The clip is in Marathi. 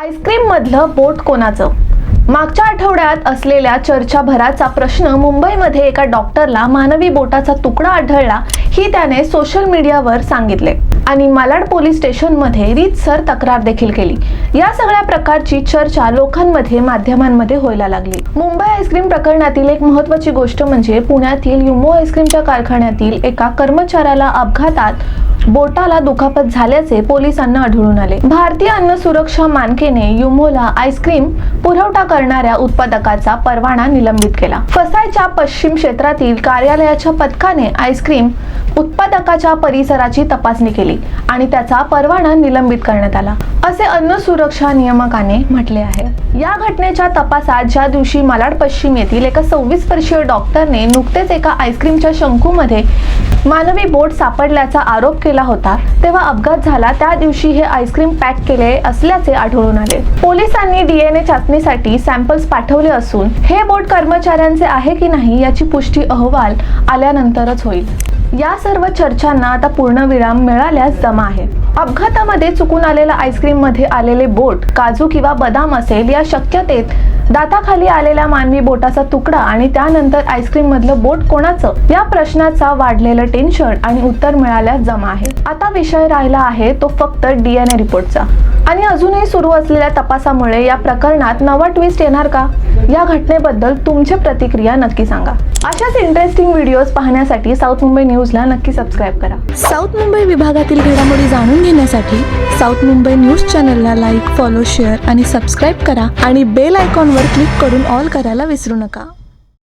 आईस्क्रीम मधलं बोट कोणाचं? मागच्या आठवड्यात असलेल्या चर्चाभराचा प्रश्न मुंबईमध्ये एका डॉक्टरला मानवी बोटाचा तुकडा आढळला ही त्याने सोशल मीडियावर सांगितले. आणि मालाड पोलीस स्टेशनमध्ये रीतसर तक्रार देखील केली. या सगळ्या प्रकारची चर्चा लोकांमध्ये माध्यमांमध्ये व्हायला लागली. मुंबई आईस्क्रीम प्रकरणातील एक महत्वाची गोष्ट म्हणजे पुण्यातील युमो आईस्क्रीमच्या कारखान्यातील एका कर्मचाऱ्याला अपघातात बोटाला दुखापत झाल्याचे पोलिसांना आढळून आले. भारतीय अन्न सुरक्षा मानकेने युमोला आईस्क्रीम पुरवठा करणाऱ्या उत्पादकाचा परवाना निलंबित केला. फसायच्या पश्चिम क्षेत्रातील कार्यालयाच्या पथकाने आईस्क्रीम उत्पादकाच्या परिसराची तपासणी केली आणि त्याचा परवाना निलंबित करण्यात आला असे अन्न सुरक्षा नियामकाने म्हटले आहे. या घटनेच्या तपासात ज्या दिवशी मालाड पश्चिम येथील एका सव्वीस वर्षीय डॉक्टरने नुकतेच एका आईस्क्रीमच्या शंकूमध्ये मानवी बोट सापडल्याचा आरोप केला होता. तेव्हा अपघात झाला. त्या दिवशी हे आईस्क्रीम पॅक केले असल्याचे आढळून आले. पोलिसांनी डीएनए चाचणीसाठी सॅम्पल्स पाठवले असून हे बोट कर्मचाऱ्यांचे आहे की नाही याची पुष्टी अहवाल आल्यानंतरच होईल. या सर्व चर्चांना आता पूर्णविराम मिळाल्यास जमा आहे. अपघातामध्ये चुकून आलेला आईस्क्रीममध्ये आलेले बोट काजू किंवा बदाम असेल या शक्यतेत दाताखाली आलेला मानवी बोटाचा तुकडा आणि त्यानंतर आईस्क्रीम मधलं बोट कोणाचं? या प्रश्नाचा वाढलेलं टेन्शन आणि उत्तर मिळाल्यास जमा आहे. आता विषय राहिला आहे तो फक्त डीएनए रिपोर्टचा. आणि अजूनही सुरू असलेल्या तपासामुळे या प्रकरणात नवा ट्विस्ट येणार का? या घटनेबद्दल तुमची प्रतिक्रिया नक्की सांगा. अशाच इंटरेस्टिंग व्हिडिओज पाहण्यासाठी साऊथ मुंबई न्यूजला नक्की सबस्क्राईब करा. साऊथ मुंबई विभागातील घडामोडी जाणून घेण्यासाठी साऊथ मुंबई न्यूज चॅनलला लाईक फॉलो शेअर आणि सबस्क्राईब करा आणि बेल आयकॉनवर क्लिक करून ऑल करायला विसरू नका.